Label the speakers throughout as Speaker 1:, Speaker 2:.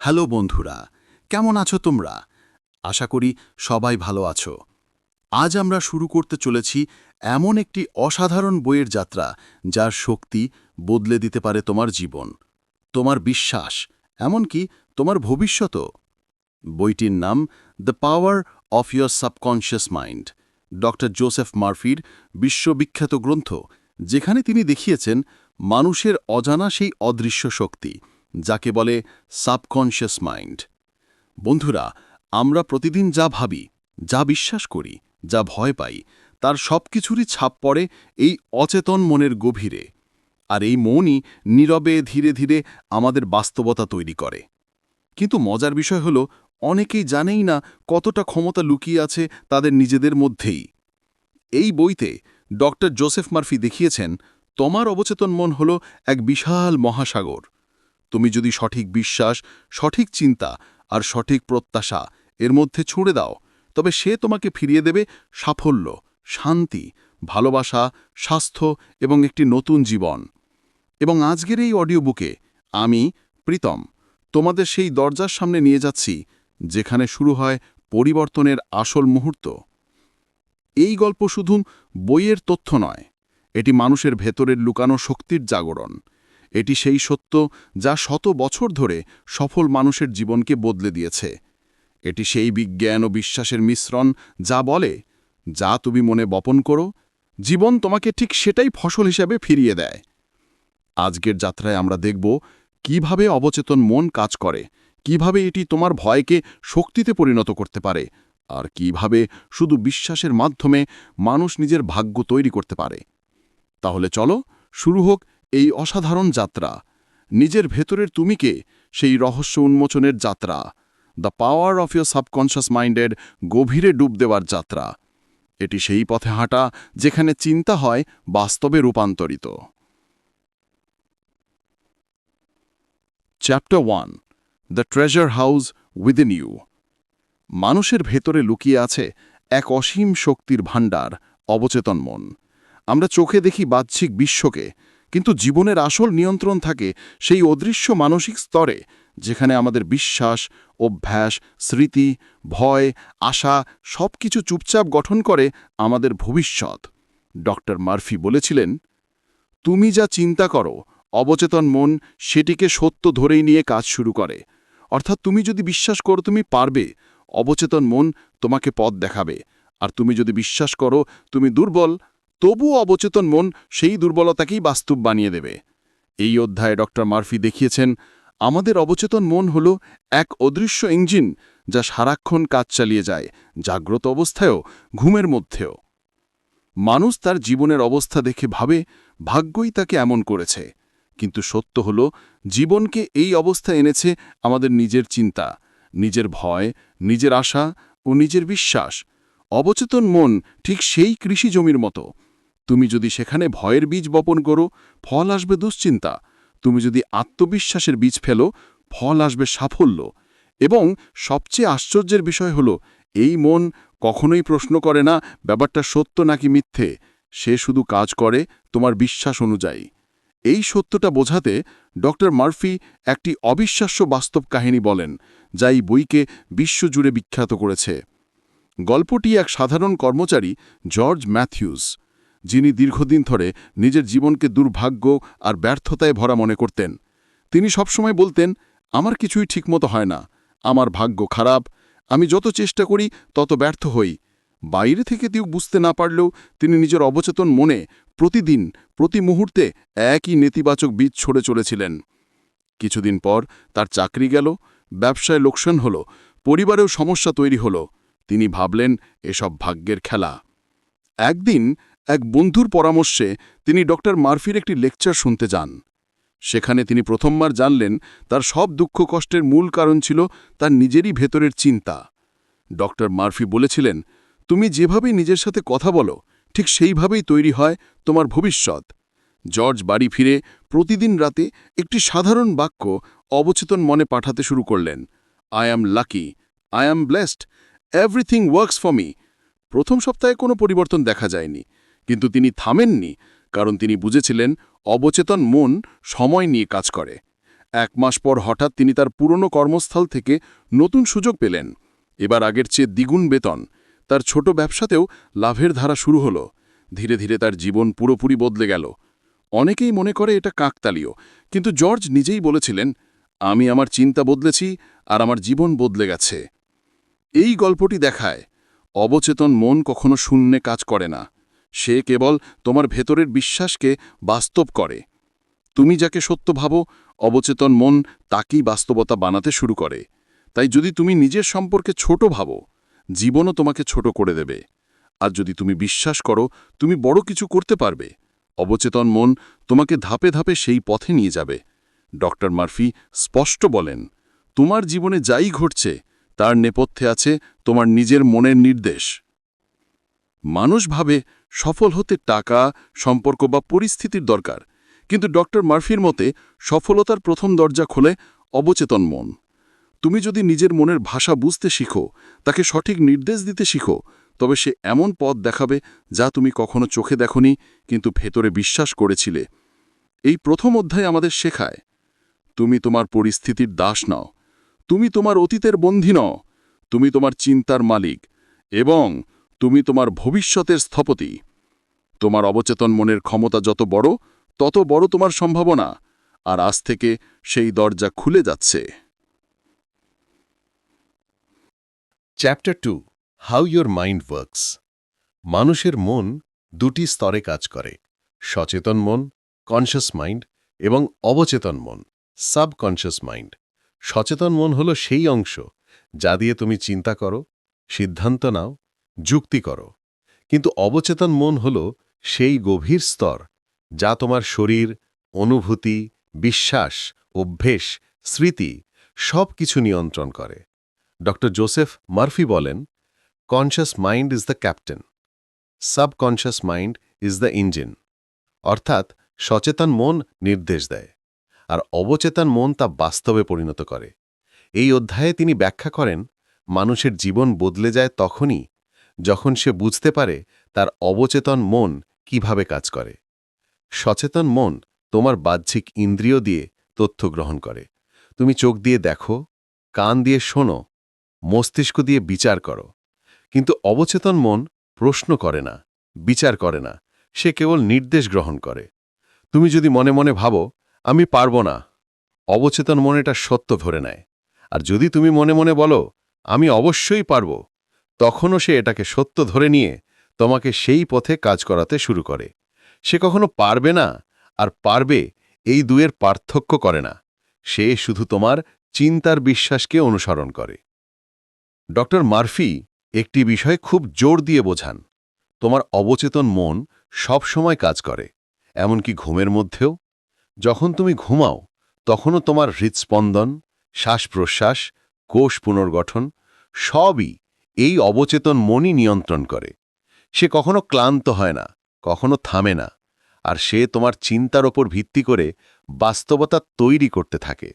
Speaker 1: Hello বন্ধুরা, কেমন আছো তোমরা? আশা করি সবাই ভালো আছো। আজ আমরা শুরু করতে চলেছি এমন একটি অসাধারণ বইয়ের যাত্রা যার শক্তি বদলে দিতে পারে তোমার জীবন, তোমার বিশ্বাস, এমনকি তোমার ভবিষ্যতও। বইটির নাম the power of your subconscious mind doctor Joseph মার্ফির বিশ্ববিখ্যাত গ্রন্থ, যেখানে তিনি দেখিয়েছেন মানুষের অজানা সেই অদৃশ্য শক্তি। যাকে বলে সাবকনশিয়াস মাইন্ড। বন্ধুরা, আমরা প্রতিদিন যা ভাবি, যা বিশ্বাস করি, যা ভয় পাই, তার সব কিছুরই ছাপ পড়ে এই অচেতন মনের গভীরে। আর এই মনই নীরবে ধীরে ধীরে আমাদের বাস্তবতা তৈরি করে। কিন্তু মজার বিষয় হল, অনেকেই জানেই না কতটা ক্ষমতা লুকিয়ে আছে তাদের নিজেদের মধ্যেই। এই বইতে ডক্টর জোসেফ মার্ফি দেখিয়েছেন, তোমার অবচেতন মন হল এক বিশাল মহাসাগর। তুমি যদি সঠিক বিশ্বাস, সঠিক চিন্তা আর সঠিক প্রত্যাশা এর মধ্যে ছুঁড়ে দাও, তবে সে তোমাকে ফিরিয়ে দেবে সাফল্য, শান্তি, ভালোবাসা, স্বাস্থ্য এবং একটি নতুন জীবন। এবং আজকের এই অডিও বুকে আমি, প্রীতম, তোমাদের সেই দরজার সামনে নিয়ে যাচ্ছি, যেখানে শুরু হয় পরিবর্তনের আসল মুহূর্ত। এই গল্প শুধু বইয়ের তথ্য নয়, এটি মানুষের ভেতরের লুকানো শক্তির জাগরণ। এটি সেই সত্য যা শত বছর ধরে সফল মানুষের জীবনকে বদলে দিয়েছে। এটি সেই বিজ্ঞান ও বিশ্বাসের মিশ্রণ যা বলে, যা তুমি মনে বপন করো, জীবন তোমাকে ঠিক সেটাই ফসল হিসাবে ফিরিয়ে দেয়। আজকের যাত্রায় আমরা দেখব কীভাবে অবচেতন মন কাজ করে, কীভাবে এটি তোমার ভয়কে শক্তিতে পরিণত করতে পারে, আর কীভাবে শুধু বিশ্বাসের মাধ্যমে মানুষ নিজের ভাগ্য তৈরি করতে পারে। তাহলে চলো, শুরু হোক এই অসাধারণ যাত্রা। নিজের ভেতরের তুমিকে সেই রহস্য উন্মোচনের যাত্রা। The power of your subconscious মাইন্ডের গভীরে ডুব দেওয়ার যাত্রা। এটি সেই পথে হাঁটা যেখানে চিন্তা হয় বাস্তবে রূপান্তরিত। Chapter one the treasure house within you মানুষের ভেতরে লুকিয়ে আছে এক অসীম শক্তির ভাণ্ডার, অবচেতন মন। আমরা চোখে দেখি বাহ্যিক বিশ্বকে কিন্তু জীবনের আসল নিয়ন্ত্রণ থাকে সেই অদৃশ্য মানসিক স্তরে, যেখানে আমাদের বিশ্বাস, অভ্যাস, স্মৃতি, ভয়, আশা সব কিছু চুপচাপ গঠন করে আমাদের ভবিষ্যৎ। ডক্টর মার্ফি বলেছিলেন, তুমি যা চিন্তা করো, অবচেতন মন সেটিকে সত্য ধরেই নিয়ে কাজ শুরু করে। অর্থাৎ তুমি যদি বিশ্বাস করো তুমি পারবে, অবচেতন মন তোমাকে পথ দেখাবে। আর তুমি যদি বিশ্বাস করো তুমি দুর্বল তবুও অবচেতন মন সেই দুর্বলতাকেই বাস্তব বানিয়ে দেবে। এই অধ্যায়ে ডক্টর মার্ফি দেখিয়েছেন, আমাদের অবচেতন মন হল এক অদৃশ্য ইঞ্জিন যা সারাক্ষণ কাজ চালিয়ে যায়, জাগ্রত অবস্থায়ও, ঘুমের মধ্যেও। মানুষ তার জীবনের অবস্থা দেখে ভাবে, ভাগ্যই তাকে এমন করেছে। কিন্তু সত্য হল, জীবনকে এই অবস্থা এনেছে আমাদের নিজের চিন্তা, নিজের ভয়, নিজের আশা ও নিজের বিশ্বাস। অবচেতন মন ঠিক সেই কৃষি জমির মতো তুমি যদি সেখানে ভয়ের বীজ বপন করো, ফল আসবে দুশ্চিন্তা। তুমি যদি আত্মবিশ্বাসের বীজ ফেলো, ফল আসবে সাফল্য। এবং সবচেয়ে আশ্চর্যের বিষয় হল, এই মন কখনোই প্রশ্ন করে না, ব্যাপারটা সত্য নাকি মিথ্যে। সে শুধু কাজ করে তোমার বিশ্বাস অনুযায়ী। এই সত্যটা বোঝাতে ডক্টর মার্ফি একটি অবিশ্বাস্য বাস্তব কাহিনী বলেন, যা এই বইকে বিশ্বজুড়ে বিখ্যাত করেছে। গল্পটি এক সাধারণ কর্মচারী, জর্জ ম্যাথিউস। যিনি দীর্ঘদিন ধরে নিজের জীবনকে দুর্ভাগ্য আর ব্যর্থতায় ভরা মনে করতেন। তিনি সবসময় বলতেন, আমার কিছুই ঠিকমতো হয় না। আমার ভাগ্য খারাপ। আমি যত চেষ্টা করি, তত ব্যর্থ হই। বাইরে থেকে কেউ বুঝতে না পারলেও তিনি নিজের অবচেতন মনে প্রতিদিন, প্রতি মুহূর্তে একই নেতিবাচক বীজ ছড়ে চলেছিলেন। কিছুদিন পর তার চাকরি গেল, ব্যবসায় লোকসান হল, পরিবারেও সমস্যা তৈরি হল। তিনি ভাবলেন, এসব ভাগ্যের খেলা। একদিন এক বন্ধুর পরামর্শে তিনি ডক্টর মার্ফির একটি লেকচার শুনতে যান। সেখানে তিনি প্রথমবার জানলেন তার সব দুঃখ কষ্টের মূল কারণ ছিল তার নিজেরই ভেতরের চিন্তা। ডক্টর মার্ফি বলেছিলেন, তুমি যেভাবেই নিজের সাথে কথা বলো, ঠিক সেইভাবেই তৈরি হয় তোমার ভবিষ্যৎ। জর্জ বাড়ি ফিরে প্রতিদিন রাতে একটি সাধারণ বাক্য অবচেতন মনে পাঠাতে শুরু করলেন। I am lucky, I am blessed, everything works for me. প্রথম সপ্তাহে কোনো পরিবর্তন দেখা যায়নি। কিন্তু তিনি থামেননি, কারণ তিনি বুঝেছিলেন অবচেতন মন সময় নিয়ে কাজ করে। এক মাস পর হঠাৎ তিনি তার পুরনো কর্মস্থল থেকে নতুন সুযোগ পেলেন। এবার আগের চেয়ে দ্বিগুণ বেতন। তার ছোট ব্যবসাতেও লাভের ধারা শুরু হলো। ধীরে ধীরে তার জীবন পুরোপুরি বদলে গেল। অনেকেই মনে করে এটা কাকতালীয়, কিন্তু জর্জ নিজেই বলেছিলেন, আমি আমার চিন্তা বদলেছি আর আমার জীবন বদলে গেছে। এই গল্পটি দেখায়, অবচেতন মন কখনো শূন্যে কাজ করে না। সে কেবল তোমার ভেতরের বিশ্বাসকে বাস্তব করে। তুমি যাকে সত্য ভাবো, অবচেতন মন তাকেই বাস্তবতা বানাতে শুরু করে। তাই যদি তুমি নিজের সম্পর্কে ছোট ভাবো, জীবনও তোমাকে ছোট করে দেবে। আর যদি তুমি বিশ্বাস করো, তুমি বড় কিছু করতে পারবে, অবচেতন মন তোমাকে ধাপে ধাপে সেই পথে নিয়ে যাবে। ডক্টর মার্ফি স্পষ্ট বলেন, তোমার জীবনে যাই ঘটছে, তার নেপথ্যে আছে তোমার নিজের মনের নির্দেশ। মানুষ ভাবে সফল হতে টাকা, সম্পর্ক বা পরিস্থিতির দরকার। কিন্তু ডক্টর মার্ফির মতে, সফলতার প্রথম দরজা খোলে অবচেতন মন। তুমি যদি নিজের মনের ভাষা বুঝতে শিখো, তাকে সঠিক নির্দেশ দিতে শিখো, তবে সে এমন পথ দেখাবে যা তুমি কখনো চোখে দেখনি, কিন্তু ভেতরে বিশ্বাস করেছিলে। এই প্রথম অধ্যায় আমাদের শেখায়, তুমি তোমার পরিস্থিতির দাস নও, তুমি তোমার অতীতের বন্ধী নও, তুমি তোমার চিন্তার মালিক, এবং তুমি তোমার ভবিষ্যতের স্থপতি। তোমার অবচেতন মনের ক্ষমতা যত বড়, তত বড় তোমার সম্ভাবনা, আর আজ থেকে সেই দরজা খুলে যাচ্ছে।
Speaker 2: Chapter two how your mind works মানুষের মন দুটি স্তরে কাজ করে, সচেতন মন কনশাস মাইন্ড এবং অবচেতন মন সাবকনশাস মাইন্ড সচেতন মন হল সেই অংশ যা দিয়ে তুমি চিন্তা করো, সিদ্ধান্ত নাও যুক্তি করো। কিন্তু অবচেতন মন হল সেই গভীর স্তর যা তোমার শরীর, অনুভূতি, বিশ্বাস, অভ্যেস, স্মৃতি সব কিছু নিয়ন্ত্রণ করে। ড. জোসেফ মার্ফি বলেন conscious mind is the captain subconscious mind is the engine অর্থাৎ সচেতন মন নির্দেশ দেয়, আর অবচেতন মন তা বাস্তবে পরিণত করে। এই অধ্যায়ে তিনি ব্যাখ্যা করেন, মানুষের জীবন বদলে যায় তখনই যখন সে বুঝতে পারে তার অবচেতন মন কীভাবে কাজ করে। সচেতন মন তোমার বাহ্যিক ইন্দ্রিয় দিয়ে তথ্য গ্রহণ করে। তুমি চোখ দিয়ে দেখো, কান দিয়ে শোনো, মস্তিষ্ক দিয়ে বিচার করো। কিন্তু অবচেতন মন প্রশ্ন করে না, বিচার করে না, সে কেবল নির্দেশ গ্রহণ করে। তুমি যদি মনে মনে ভাবো, আমি পারব না, অবচেতন মন এটা সত্য ধরে নেয়। আর যদি তুমি মনে মনে বলো, আমি অবশ্যই পারব তখনও সে এটাকে সত্য ধরে নিয়ে তোমাকে সেই পথে কাজ করাতে শুরু করে। সে কখনো পারবে না, আর পারবে এই দুয়ের পার্থক্য করে না। সে শুধু তোমার চিন্তার বিশ্বাসকে অনুসরণ করে। ড মার্ফি একটি বিষয় খুব জোর দিয়ে বোঝান। তোমার অবচেতন মন সব সময় কাজ করে, এমনকি ঘুমের মধ্যেও। যখন তুমি ঘুমাও, তখনও তোমার হৃৎস্পন্দন শ্বাস প্রশ্বাস কোষ পুনর্গঠন সবই এই অবচেতন মনই নিয়ন্ত্রণ করে। সে কখনো ক্লান্ত হয় না, কখনো থামে না, আর সে তোমার চিন্তার ওপর ভিত্তি করে বাস্তবতা তৈরি করতে থাকে।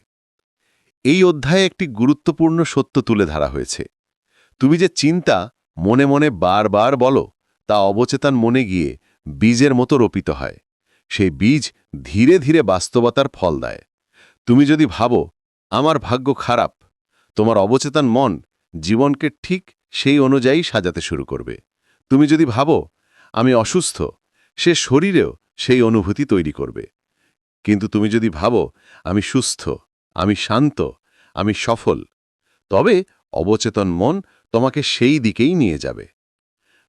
Speaker 2: এই অধ্যায়ে একটি গুরুত্বপূর্ণ সত্য তুলে ধরা হয়েছে। তুমি যে চিন্তা মনে মনে বারবার বলো, তা অবচেতন মনে গিয়ে বীজের মতো রোপিত হয়। সেই বীজ ধীরে ধীরে বাস্তবতার ফল দেয়। তুমি যদি ভাবো, আমার ভাগ্য খারাপ, তোমার অবচেতন মন জীবনকে ঠিক সেই অনুযায়ী সাজাতে শুরু করবে। তুমি যদি ভাবো, আমি অসুস্থ, সে শরীরেও সেই অনুভূতি তৈরি করবে। কিন্তু তুমি যদি ভাবো, আমি সুস্থ, আমি শান্ত, আমি সফল, তবে অবচেতন মন তোমাকে সেই দিকেই নিয়ে যাবে।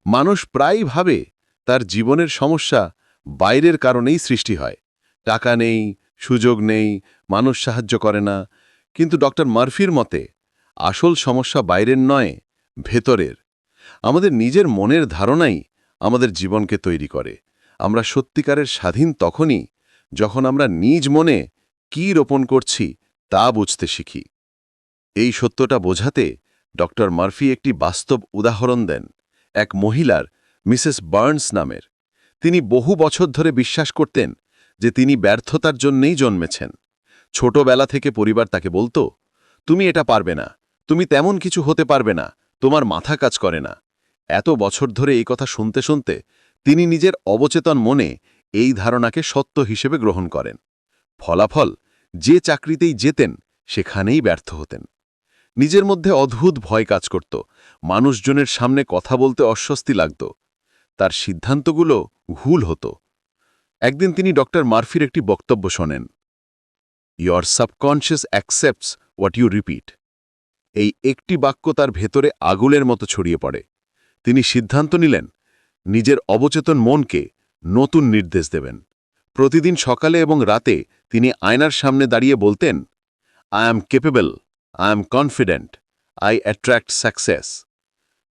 Speaker 2: মানুষ প্রায় ভাবে তার জীবনের সমস্যা বাইরের কারণেই সৃষ্টি হয়। টাকা নেই, সুযোগ নেই, মানুষ সাহায্য করে না। কিন্তু ডক্টর মার্ফির মতে, আসল সমস্যা বাইরের নয় ভেতরের। আমাদের নিজের মনের ধারণাই আমাদের জীবনকে তৈরি করে। আমরা সত্যিকারের স্বাধীন তখনই যখন আমরা নিজ মনে কি রোপণ করছি তা বুঝতে শিখি। এই সত্যটা বোঝাতে ডক্টর মার্ফি একটি বাস্তব উদাহরণ দেন, এক মহিলার, মিসেস বার্নস নামের। তিনি বহু বছর ধরে বিশ্বাস করতেন যে তিনি ব্যর্থতার জন্যেই জন্মেছেন। ছোটবেলা থেকে পরিবার তাকে বলতো, তুমি এটা পারবে না, তুমি তেমন কিছু হতে পারবে না তোমার মাথা কাজ করে না। এত বছর ধরে এই কথা শুনতে শুনতে তিনি নিজের অবচেতন মনে এই ধারণাকে সত্য হিসেবে গ্রহণ করেন। ফলাফল,
Speaker 3: যে চাকরিতেই যেতেন, সেখানেই ব্যর্থ হতেন। নিজের মধ্যে অদ্ভুত ভয় কাজ করত। মানুষজনের সামনে কথা বলতে অস্বস্তি লাগত। তার সিদ্ধান্তগুলো ভুল হতো। একদিন তিনি ডক্টর মার্ফির একটি বক্তব্য শোনেন। Your subconscious accepts what you repeat এই একটি বাক্য তার ভেতরে আগুলের মতো ছড়িয়ে পড়ে। তিনি সিদ্ধান্ত নিলেন, নিজের অবচেতন মনকে নতুন নির্দেশ দেবেন। প্রতিদিন সকালে এবং রাতে তিনি আয়নার সামনে দাঁড়িয়ে বলতেন I am capable I am confident I attract success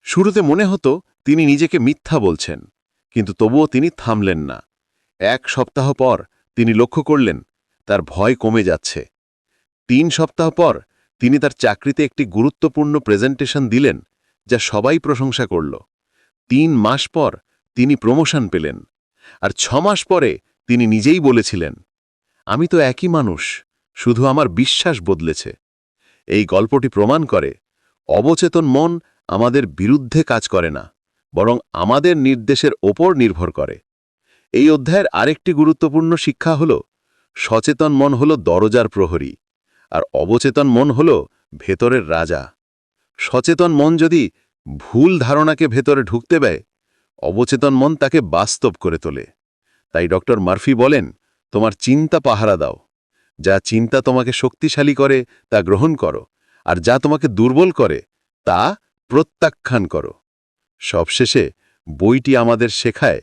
Speaker 3: শুরুতে মনে হতো তিনি নিজেকে মিথ্যা বলছেন, কিন্তু তবুও তিনি থামলেন না। এক সপ্তাহ পর তিনি লক্ষ্য করলেন, তার ভয় কমে যাচ্ছে। তিন সপ্তাহ পর তিনি তার চাকরিতে একটি গুরুত্বপূর্ণ প্রেজেন্টেশন দিলেন, যা সবাই প্রশংসা করল। তিন মাস পর তিনি প্রমোশন পেলেন, আর ছ মাস পরে তিনি নিজেই বলেছিলেন, আমি তো একই মানুষ, শুধু আমার বিশ্বাস বদলেছে। এই গল্পটি প্রমাণ করে, অবচেতন মন আমাদের বিরুদ্ধে কাজ করে না, বরং আমাদের নির্দেশের ওপর নির্ভর করে। এই অধ্যায়ের আরেকটি গুরুত্বপূর্ণ শিক্ষা হল, সচেতন মন হল দরজার প্রহরী। আর অবচেতন মন হল ভেতরের রাজা। সচেতন মন যদি ভুল ধারণাকে ভেতরে ঢুকতে দেয়, অবচেতন মন তাকে বাস্তব করে তোলে। তাই ডক্টর মার্ফি বলেন, তোমার চিন্তা পাহারা দাও। যা চিন্তা তোমাকে শক্তিশালী করে, তা গ্রহণ করো। আর যা তোমাকে দুর্বল করে, তা প্রত্যাখ্যান করো। সবশেষে বইটি আমাদের শেখায়,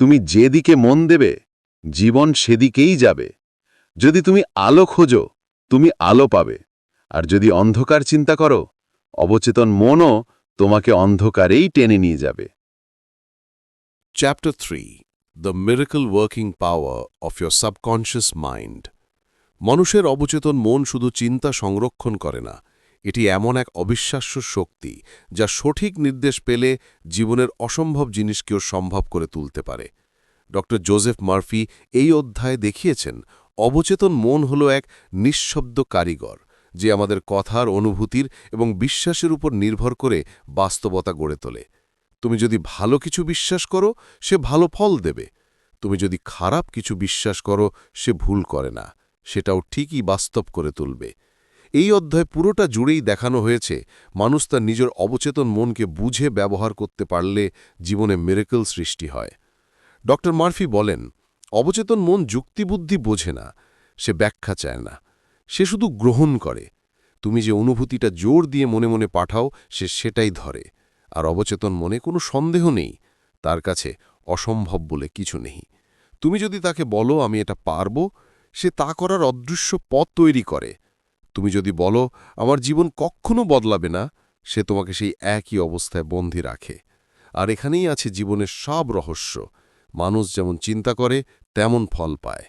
Speaker 3: তুমি যেদিকে মন দেবে, জীবন সেদিকেই যাবে। যদি তুমি আলো খোঁজো তুমি আলো পাবে। আর যদি অন্ধকার চিন্তা করো, অবচেতন মনও তোমাকে অন্ধকারেই টেনে নিয়ে যাবে।
Speaker 2: Chapter 3 The Miracle Working Power of Your Subconscious Mind. মানুষের অবচেতন মন শুধু চিন্তা সংরক্ষণ করে না, এটি এমন এক অবিশ্বাস্য শক্তি যা সঠিক নির্দেশ পেলে জীবনের অসম্ভব জিনিসকেও সম্ভব করে তুলতে পারে। ড জোজেফ মার্ফি এই অধ্যায়ে দেখিয়েছেন অবচেতন মন হল এক নিঃশব্দ কারিগর, যে আমাদের কথার অনুভূতির এবং বিশ্বাসের উপর নির্ভর করে বাস্তবতা গড়ে তোলে। তুমি যদি ভালো কিছু বিশ্বাস করো, সে ভালো ফল দেবে। তুমি যদি খারাপ কিছু বিশ্বাস করো, সে ভুল করে না। সেটাও ঠিকই বাস্তব করে তুলবে। এই অধ্যায় পুরোটা জুড়েই দেখানো হয়েছে, মানুষ তার নিজের অবচেতন মনকে বুঝে ব্যবহার করতে পারলে জীবনে মেরেকল সৃষ্টি হয়। ডক্টর মার্ফি বলেন অবচেতন মন যুক্তিবুদ্ধি বোঝে না, সে ব্যাখ্যা চায় না, সে শুধু গ্রহণ করে। তুমি যে অনুভূতিটা জোর দিয়ে মনে মনে পাঠাও, সে সেটাই ধরে। আর অবচেতন মনে কোনো সন্দেহ নেই, তার কাছে অসম্ভব বলে কিছু নেই। তুমি যদি তাকে বলো, আমি এটা পারব সে তা করার অদৃশ্য পথ তৈরি করে। তুমি যদি বলো, আমার জীবন কখনো বদলাবে না সে তোমাকে সেই একই অবস্থায় বন্দী রাখে। আর এখানেই আছে জীবনের সব রহস্য। মানুষ যেমন চিন্তা করে, তেমন ফল পায়।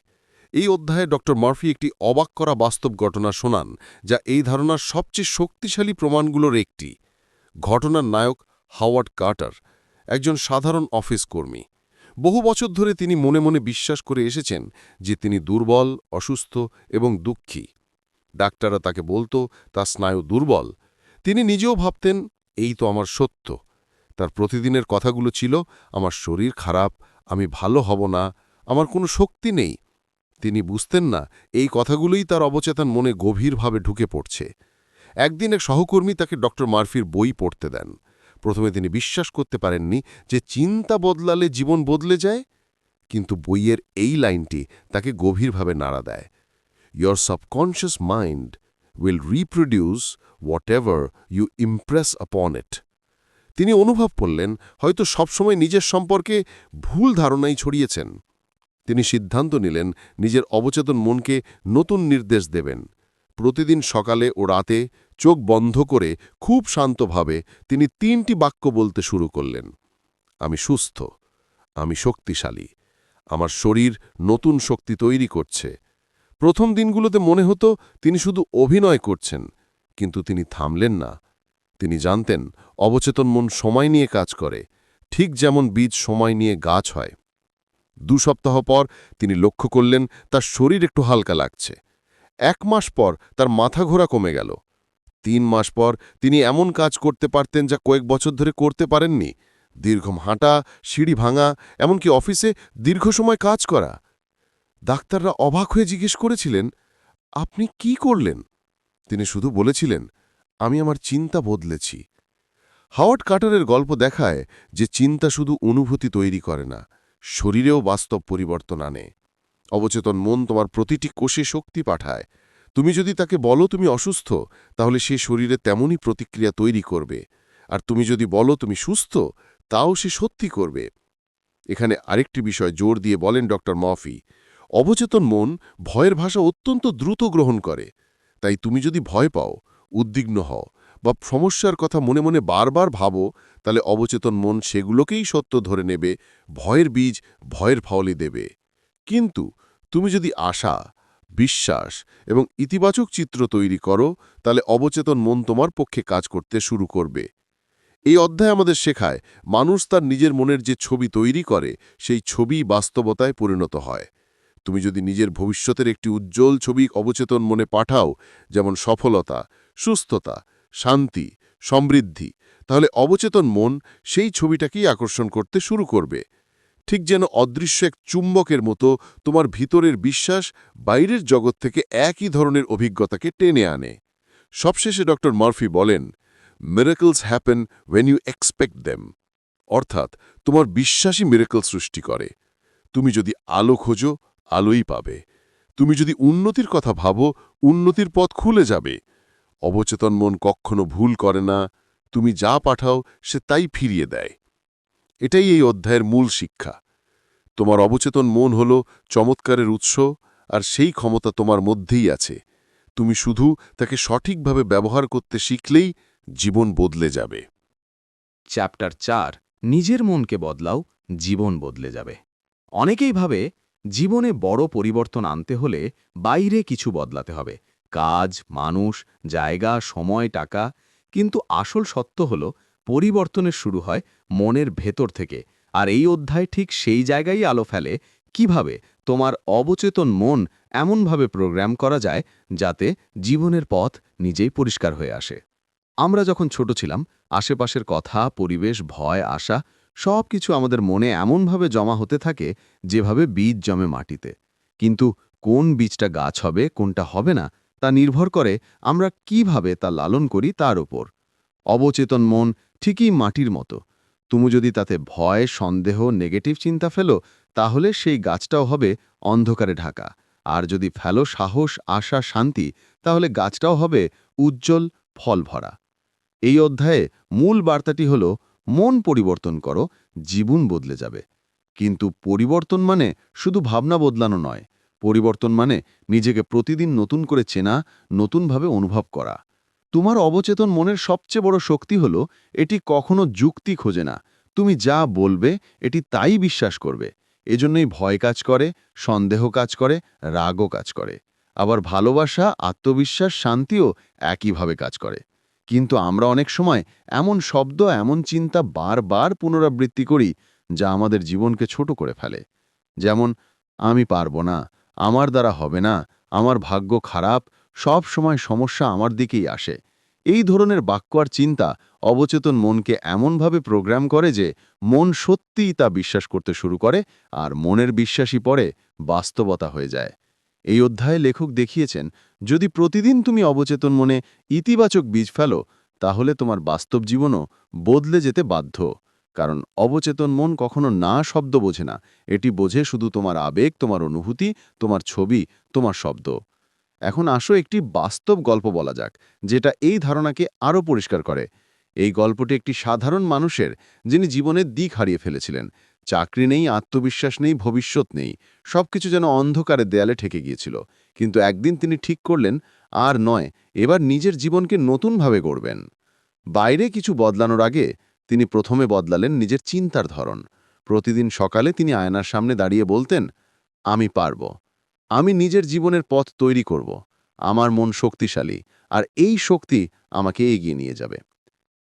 Speaker 2: এই অধ্যায়ে ড মার্ফি একটি অবাক করা বাস্তব ঘটনা শোনান, যা এই ধারণার সবচেয়ে শক্তিশালী প্রমাণগুলোর একটি। ঘটনার নায়ক হাওয়ার্ড কার্টার, একজন সাধারণ অফিস কর্মী। বহু বছর ধরে তিনি মনে মনে বিশ্বাস করে এসেছেন যে তিনি দুর্বল, অসুস্থ এবং দুঃখী। ডাক্তাররা তাকে বলতো, তার স্নায়ু দুর্বল। তিনি নিজেও ভাবতেন, এই তো আমার সত্য। তার প্রতিদিনের কথাগুলো ছিল, আমার শরীর খারাপ আমি ভালো হব না, আমার কোনো শক্তি নেই। তিনি বুঝতেন না, এই কথাগুলোই তার অবচেতন মনে গভীরভাবে ঢুকে পড়ছে। একদিন এক সহকর্মী তাকে ড মার্ফির বই পড়তে দেন। প্রথমে তিনি বিশ্বাস করতে পারেননি যে চিন্তা বদলালে জীবন বদলে যায়, কিন্তু বইয়ের এই লাইনটি তাকে গভীরভাবে নাড়া দেয়। Your subconscious mind will reproduce whatever you impress upon it. তিনি অনুভব করলেন, হয়তো সবসময় নিজের সম্পর্কে ভুল ধারণাই ছড়িয়েছেন। তিনি সিদ্ধান্ত নিলেন, নিজের অবচেতন মনকে নতুন নির্দেশ দেবেন। প্রতিদিন সকালে ও রাতে চোখ বন্ধ করে খুব শান্তভাবে তিনি তিনটি বাক্য বলতে শুরু করলেন। আমি সুস্থ, আমি শক্তিশালী, আমার শরীর নতুন শক্তি তৈরি করছে। প্রথম দিনগুলোতে মনে হতো তিনি শুধু অভিনয় করছেন, কিন্তু তিনি থামলেন না। তিনি জানতেন, অবচেতন মন সময় নিয়ে কাজ করে, ঠিক যেমন বীজ সময় নিয়ে গাছ হয়। দু সপ্তাহ পর তিনি লক্ষ্য করলেন, তার শরীর একটু হালকা লাগছে। এক মাস পর তার মাথা ঘোরা কমে গেল। তিন মাস পর তিনি এমন কাজ করতে পারতেন যা কয়েক বছর ধরে করতে পারেননি। দীর্ঘম হাঁটা, সিঁড়ি ভাঙা, এমনকি অফিসে দীর্ঘ সময় কাজ করা। ডাক্তাররা অবাক হয়ে জিজ্ঞেস করেছিলেন,
Speaker 4: আপনি কি করলেন? তিনি শুধু বলেছিলেন আমি আমার চিন্তা বদলেছি। হাওয়ার্ড কাটারের গল্প দেখায় যে চিন্তা শুধু অনুভূতি তৈরি করে না, শরীরেও বাস্তব পরিবর্তন আনে। অবচেতন মন তোমার প্রতিটি কোষে শক্তি পাঠায়। তুমি যদি তাকে বলো তুমি অসুস্থ, তাহলে সে শরীরে তেমনই প্রতিক্রিয়া তৈরি করবে। আর তুমি যদি বলো তুমি সুস্থ, তাও সে সত্যি করবে। এখানে আরেকটি বিষয় জোর দিয়ে বলেন ডক্টর মফি, অবচেতন মন ভয়ের ভাষা অত্যন্ত দ্রুত গ্রহণ করে। তাই তুমি যদি ভয় পাও উদ্বিগ্ন হও। বা সমস্যার কথা মনে মনে বারবার ভাবো, তাহলে অবচেতন মন সেগুলোকেই সত্য ধরে নেবে, ভয়ের বীজ ভয়ের ফাওলি দেবে। কিন্তু তুমি যদি আশা, বিশ্বাস এবং ইতিবাচক চিত্র তৈরি করো, তাহলে অবচেতন মন তোমার পক্ষে কাজ করতে শুরু করবে। এই অধ্যায় আমাদের শেখায়, মানুষ তার নিজের মনের যে ছবি তৈরি করে, সেই ছবি বাস্তবতায় পরিণত হয়। তুমি যদি নিজের ভবিষ্যতের একটি উজ্জ্বল ছবি অবচেতন মনে পাঠাও, যেমন সফলতা সুস্থতা, শান্তি, সমৃদ্ধি। তাহলে অবচেতন মন সেই ছবিটাকেই আকর্ষণ করতে শুরু করবে। ঠিক যেন অদৃশ্য এক চুম্বকের মতো তোমার ভিতরের বিশ্বাস বাইরের জগৎ থেকে একই ধরনের অভিজ্ঞতাকে টেনে আনে। সবশেষে ড মার্ফি বলেন miracles happen when you expect them অর্থাৎ তোমার বিশ্বাসই মিরাকল সৃষ্টি করে। তুমি যদি আলো খোঁজো, আলোই পাবে। তুমি যদি উন্নতির কথা ভাবো, উন্নতির পথ খুলে যাবে। অবচেতন মন কখনো ভুল করে না, তুমি যা পাঠাও সে তাই ফিরিয়ে দেয়। এটাই এই অধ্যায়ের মূল শিক্ষা। তোমার অবচেতন মন হল চমৎকারের উৎস, আর সেই ক্ষমতা তোমার মধ্যেই আছে। তুমি শুধু তাকে সঠিকভাবে ব্যবহার করতে শিখলেই জীবন বদলে যাবে।
Speaker 2: চ্যাপ্টার চার, নিজের মনকে বদলাও, জীবন বদলে যাবে। অনেকেই ভাবে, জীবনে বড় পরিবর্তন আনতে হলে বাইরে কিছু বদলাতে হবে। কাজ, মানুষ, জায়গা, সময়, টাকা। কিন্তু আসল সত্য হল, পরিবর্তনের শুরু হয় মনের ভেতর থেকে। আর এই অধ্যায় ঠিক সেই জায়গায় আলো ফেলে। কীভাবে? তোমার অবচেতন মন এমনভাবে প্রোগ্রাম করা যায় যাতে জীবনের পথ নিজেই পরিষ্কার হয়ে আসে। আমরা যখন ছোট ছিলাম, আশেপাশের কথা, পরিবেশ, ভয়, আশা সব কিছু আমাদের মনে এমনভাবে জমা হতে থাকে যেভাবে বীজ জমে মাটিতে। কিন্তু কোন বীজটা গাছ হবে, কোনটা হবে না তা নির্ভর করে আমরা কীভাবে তা লালন করি তার ওপর অবচেতন মন ঠিকই মাটির মতো। তুমি যদি তাতে ভয়, সন্দেহ নেগেটিভ চিন্তা ফেলো, তাহলে সেই গাছটাও হবে অন্ধকারে ঢাকা। আর যদি ফেলো সাহস, আশা, শান্তি, তাহলে গাছটাও হবে উজ্জ্বল ফল ভরা এই অধ্যায়ে মূল বার্তাটি হল, মন পরিবর্তন করো, জীবন বদলে যাবে। কিন্তু পরিবর্তন মানে শুধু ভাবনা বদলানো নয়। পরিবর্তন মানে নিজেকে প্রতিদিন নতুন করে চেনা, নতুনভাবে অনুভব করা। তোমার অবচেতন মনের সবচেয়ে বড় শক্তি হল, এটি কখনো যুক্তি খোঁজে না। তুমি যা বলবে, এটি তাই বিশ্বাস করবে। এজন্যই ভয় কাজ করে, সন্দেহ কাজ করে, রাগও কাজ করে। আবার ভালোবাসা, আত্মবিশ্বাস, শান্তিও একইভাবে কাজ করে। কিন্তু আমরা অনেক সময় এমন শব্দ, এমন চিন্তা বারবার পুনরাবৃত্তি করি, যা আমাদের জীবনকে ছোট করে ফেলে। যেমন, আমি পারব না। আমার দ্বারা হবে না, আমার ভাগ্য খারাপ, সব সময় সমস্যা আমার দিকেই আসে। এই ধরনের বাক্য আর চিন্তা অবচেতন মনকে এমনভাবে প্রোগ্রাম করে যে মন সত্যিই তা বিশ্বাস করতে শুরু করে আর মনের বিশ্বাসই পরে বাস্তবতা হয়ে যায়। এই অধ্যায়ে লেখক দেখিয়েছেন, যদি প্রতিদিন তুমি অবচেতন মনে ইতিবাচক বীজ ফেলো, তাহলে তোমার বাস্তব জীবনও বদলে যেতে বাধ্য। কারণ অবচেতন মন কখনো না শব্দ বোঝে না। এটি বোঝে শুধু তোমার আবেগ, তোমার অনুভূতি, তোমার ছবি, তোমার শব্দ। এখন আসো একটি বাস্তব গল্প বলা যাক, যেটা এই ধারণাকে আরও পরিষ্কার করে। এই গল্পটি একটি সাধারণ মানুষের, যিনি জীবনের দিক হারিয়ে ফেলেছিলেন। চাকরি নেই, আত্মবিশ্বাস নেই, ভবিষ্যৎ নেই। সবকিছু যেন অন্ধকারে দেয়ালে ঠেকে গিয়েছিল। কিন্তু একদিন তিনি ঠিক করলেন, আর নয়, এবার নিজের জীবনকে নতুনভাবে গড়বেন। বাইরে কিছু বদলানোর আগে তিনি প্রথমে বদলালেন নিজের চিন্তার ধরন। প্রতিদিন সকালে তিনি আয়নার সামনে দাঁড়িয়ে বলতেন, আমি পারব। আমি নিজের জীবনের পথ তৈরি করব। আমার মন শক্তিশালী, আর এই শক্তি আমাকে এগিয়ে নিয়ে যাবে।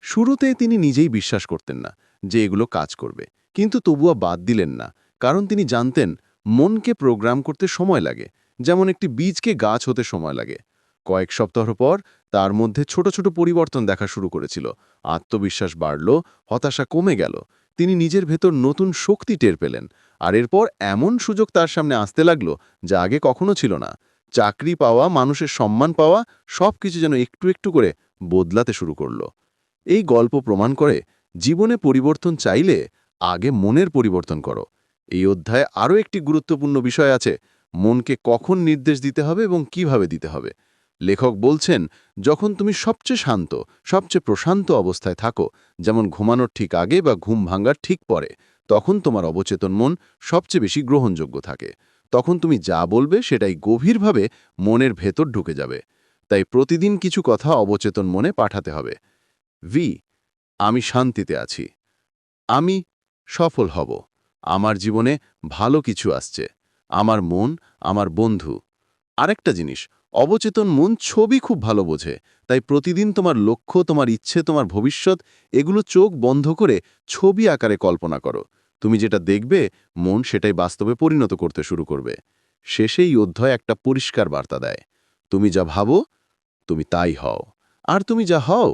Speaker 2: শুরুতে তিনি নিজেই বিশ্বাস করতেন না যে এগুলো কাজ করবে। কিন্তু তবুও বাদ দিলেন না, কারণ তিনি জানতেন, মনকে প্রোগ্রাম করতে সময় লাগে। যেমন একটি বীজকে গাছ হতে সময় লাগে। কয়েক সপ্তাহ পর তার মধ্যে ছোট ছোট পরিবর্তন দেখা শুরু করেছিল। আত্মবিশ্বাস বাড়ল, হতাশা কমে গেল। তিনি নিজের ভেতর নতুন শক্তি টের পেলেন। আর এরপর এমন সুযোগ তার সামনে আসতে লাগল যা আগে কখনো ছিল না।
Speaker 1: চাকরি পাওয়া, মানুষের সম্মান পাওয়া সব কিছু যেন একটু একটু করে বদলাতে শুরু করল। এই গল্প প্রমাণ করে জীবনে পরিবর্তন চাইলে আগে মনের পরিবর্তন করো। এই অধ্যায়ে আরও একটি গুরুত্বপূর্ণ বিষয় আছে, মনকে কখন নির্দেশ দিতে হবে এবং কীভাবে দিতে হবে। লেখক বলছেন, যখন তুমি সবচেয়ে শান্ত, সবচেয়ে প্রশান্ত অবস্থায় থাকো, যেমন ঘুমানোর ঠিক আগে বা ঘুম ভাঙার ঠিক পরে, তখন তোমার অবচেতন মন সবচেয়ে বেশি গ্রহণযোগ্য থাকে। তখন তুমি যা বলবে সেটাই গভীরভাবে মনের ভেতর ঢুকে যাবে। তাই প্রতিদিন কিছু কথা অবচেতন মনে পাঠাতে হবে। ভি আমি শান্তিতে আছি। আমি সফল হব। আমার জীবনে ভালো কিছু আসছে। আমার মন, আমার বন্ধু আরেকটা জিনিস, অবচেতন মন ছবি খুব ভালো বোঝে, তাই প্রতিদিন তোমার লক্ষ্য, তোমার ইচ্ছে, তোমার ভবিষ্যৎ, এগুলো চোখ বন্ধ করে ছবি আকারে কল্পনা করো। তুমি যেটা দেখবে, মন সেটাই বাস্তবে পরিণত করতে শুরু করবে। শেষেই অধ্যায় একটা পরিষ্কার বার্তা দেয়, তুমি যা ভাবো, তুমি তাই হও, আর তুমি যা হও,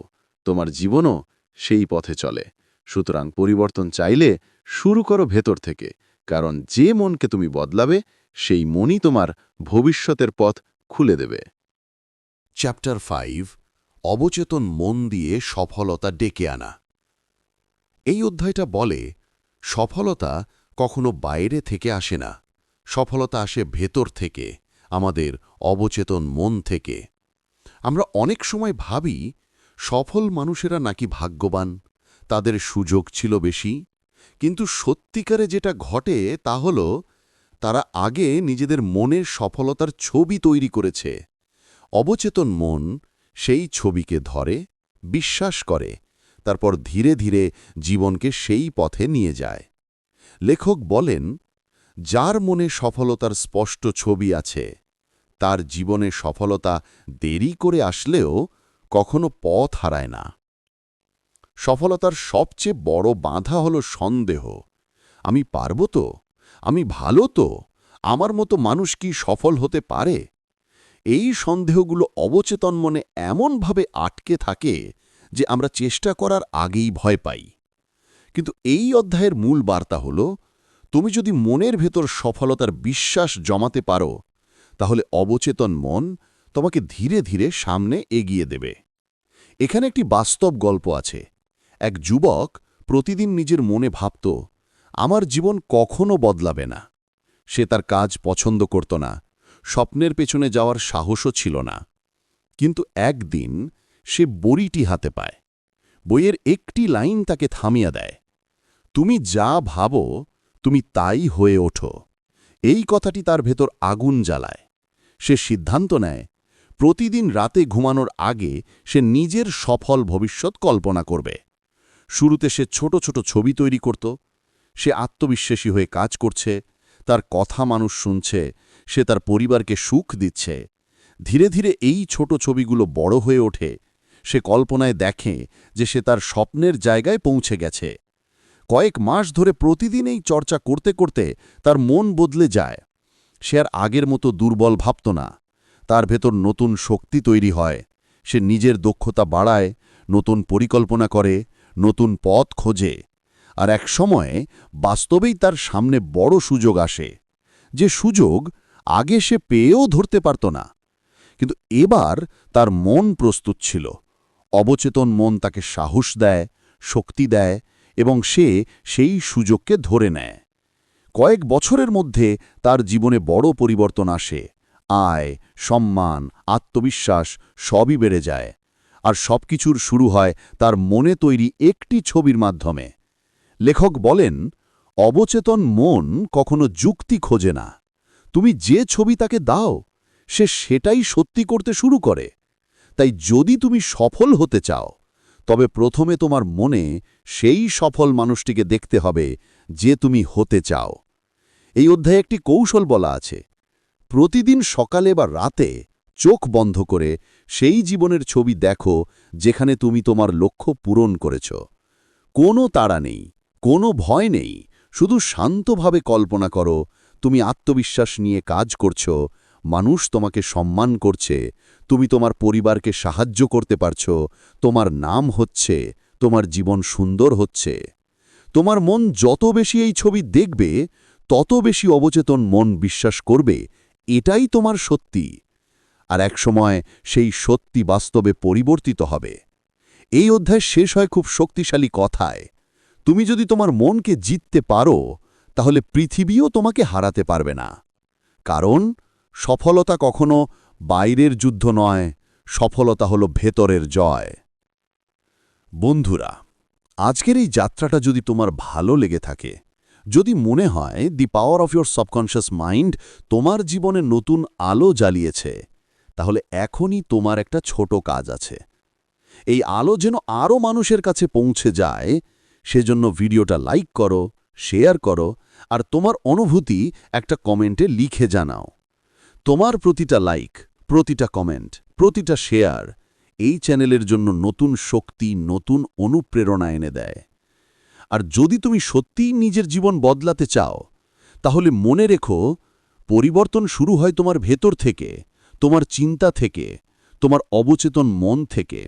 Speaker 1: তোমার জীবনও সেই পথে চলে। সুতরাং পরিবর্তন চাইলে শুরু করো ভেতর থেকে, কারণ যে মনকে তুমি বদলাবে সেই মনই তোমার ভবিষ্যতের পথ খুলে দেবে।
Speaker 2: চ্যাপ্টার ফাইভ অবচেতন মন দিয়ে সফলতা ডেকে আনা। এই অধ্যায়টা বলে, সফলতা কখনো বাইরে থেকে আসে না। সফলতা আসে ভেতর থেকে, আমাদের অবচেতন মন থেকে। আমরা অনেক সময় ভাবি, সফল মানুষেরা নাকি ভাগ্যবান, তাদের সুযোগ ছিল বেশি, কিন্তু সত্যিকারে যেটা ঘটে তা হল তারা আগে নিজেদের মনের সফলতার ছবি তৈরি করেছে। অবচেতন মন সেই ছবিকে ধরে, বিশ্বাস করে, তারপর ধীরে ধীরে জীবনকে সেই পথে নিয়ে যায়। লেখক বলেন, যার মনে সফলতার স্পষ্ট ছবি আছে, তার জীবনে সফলতা দেরি করে আসলেও কখনো পথ হারায় না। সফলতার সবচেয়ে বড় বাধা হল সন্দেহ। আমি পারব তো? আমি ভালো তো, আমার মতো মানুষ কি সফল হতে পারে? এই সন্দেহগুলো অবচেতন মনে এমনভাবে আটকে থাকে যে আমরা চেষ্টা করার আগেই ভয় পাই। কিন্তু এই অধ্যায়ের মূল বার্তা হল, তুমি যদি মনের ভেতর সফলতার বিশ্বাস জমাতে পারো, তাহলে অবচেতন মন তোমাকে ধীরে ধীরে সামনে এগিয়ে দেবে। এখানে একটি বাস্তব গল্প আছে। এক যুবক প্রতিদিন নিজের মনে ভাবত আমার জীবন কখনো বদলাবে না। সে তার কাজ পছন্দ করত না। স্বপ্নের পেছনে যাওয়ার সাহসও ছিল না। কিন্তু একদিন সে বড়িটি হাতে পায়। বইয়ের একটি লাইন তাকে থামিয়া দেয়। তুমি যা ভাবো, তুমি তাই হয়ে ওঠো। এই কথাটি তার ভেতর আগুন জ্বালায়। সে সিদ্ধান্ত নেয়, প্রতিদিন রাতে ঘুমানোর আগে সে নিজের সফল ভবিষ্যৎ কল্পনা করবে। শুরুতে সে ছোট ছোট ছবি তৈরি করত সে আত্মবিশ্বাসী হয়ে কাজ করছে, তার কথা মানুষ শুনছে, সে তার পরিবারকে সুখ দিচ্ছে। ধীরে ধীরে এই ছোট ছবিগুলো বড় হয়ে ওঠে। সে কল্পনায় দেখে যে সে তার স্বপ্নের জায়গায় পৌঁছে গেছে। কয়েক মাস ধরে প্রতিদিন এই চর্চা করতে করতে তার মন বদলে যায়। সে আর আগের মতো দুর্বল ভাবত না। তার ভেতর নতুন শক্তি তৈরি হয়। সে নিজের দক্ষতা বাড়ায়, নতুন পরিকল্পনা করে, নতুন পথ খোঁজে। আর এক সময়ে বাস্তবেই তার সামনে বড় সুযোগ আসে, যে সুযোগ আগে সে পেয়েও ধরতে পারত না। কিন্তু এবার তার মন প্রস্তুত ছিল, অবচেতন মন তাকে সাহস দেয়, শক্তি দেয় এবং সে সেই সুযোগকে ধরে নেয়। কয়েক বছরের মধ্যে তার জীবনে বড় পরিবর্তন আসে, আয়, সম্মান, আত্মবিশ্বাস সবই বেড়ে যায়। আর সবকিছুর শুরু হয় তার মনে তৈরি একটি ছবির মাধ্যমে। লেখক বলেন, অবচেতন মন কখনো যুক্তি খোঁজে না। তুমি যে ছবি তাকে দাও, সে সেটাই সত্যি করতে শুরু করে। তাই যদি তুমি সফল হতে চাও, তবে প্রথমে তোমার মনে সেই সফল মানুষটিকে দেখতে হবে যে তুমি হতে চাও। এই অধ্যায়ে একটি কৌশল বলা আছে। প্রতিদিন সকালে বা রাতে চোখ বন্ধ করে সেই জীবনের ছবি দেখো যেখানে তুমি তোমার লক্ষ্য পূরণ করেছ। কোনো তাড়া নেই। কোনো ভয় নেই, শুধু শান্তভাবে কল্পনা করো, তুমি আত্মবিশ্বাস নিয়ে কাজ করছ, মানুষ তোমাকে সম্মান করছে, তুমি তোমার পরিবারকে সাহায্য করতে পারছ, তোমার নাম হচ্ছে, তোমার জীবন সুন্দর হচ্ছে। তোমার মন যত বেশি এই ছবি দেখবে, তত বেশি অবচেতন মন বিশ্বাস করবে, এটাই তোমার সত্যি। আর একসময় সেই সত্যি বাস্তবে পরিবর্তিত হবে। এই অধ্যায় শেষ হয় খুব শক্তিশালী কথায়। তুমি যদি তোমার মনকে জিততে পারো, তাহলে পৃথিবীও তোমাকে হারাতে পারবে না। কারণ সফলতা কখনো বাইরের যুদ্ধ নয়, সফলতা হলো ভেতরের জয়। বন্ধুরা, আজকের এই যাত্রাটা যদি তোমার ভালো লেগে থাকে, যদি মনে হয় the power of your subconscious mind তোমার জীবনে নতুন আলো জ্বালিয়েছে, তাহলে এখনই তোমার একটা ছোট কাজ আছে। এই আলো যেন আরও মানুষের কাছে পৌঁছে যায় সেজন্য ভিডিওটা লাইক করো, শেয়ার করো, আর তোমার অনুভূতি একটা কমেন্টে লিখে জানাও। তোমার প্রতিটা লাইক, প্রতিটা কমেন্ট, প্রতিটা শেয়ার এই চ্যানেলের জন্য নতুন শক্তি, নতুন অনুপ্রেরণা এনে দেয়। আর যদি তুমি সত্যিই নিজের জীবন বদলাতে চাও, তাহলে মনে রেখো, পরিবর্তন শুরু হয় তোমার ভেতর থেকে, তোমার চিন্তা থেকে, তোমার অবচেতন মন থেকে।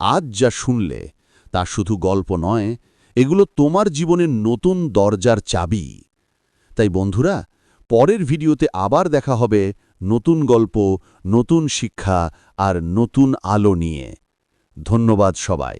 Speaker 2: আজ যা শুনলে তা শুধু গল্প নয়, এগুলো তোমার জীবনের নতুন দরজার চাবি। তাই বন্ধুরা, পরের ভিডিওতে আবার দেখা হবে নতুন গল্প, নতুন শিক্ষা আর নতুন আলো নিয়ে। ধন্যবাদ সবাই।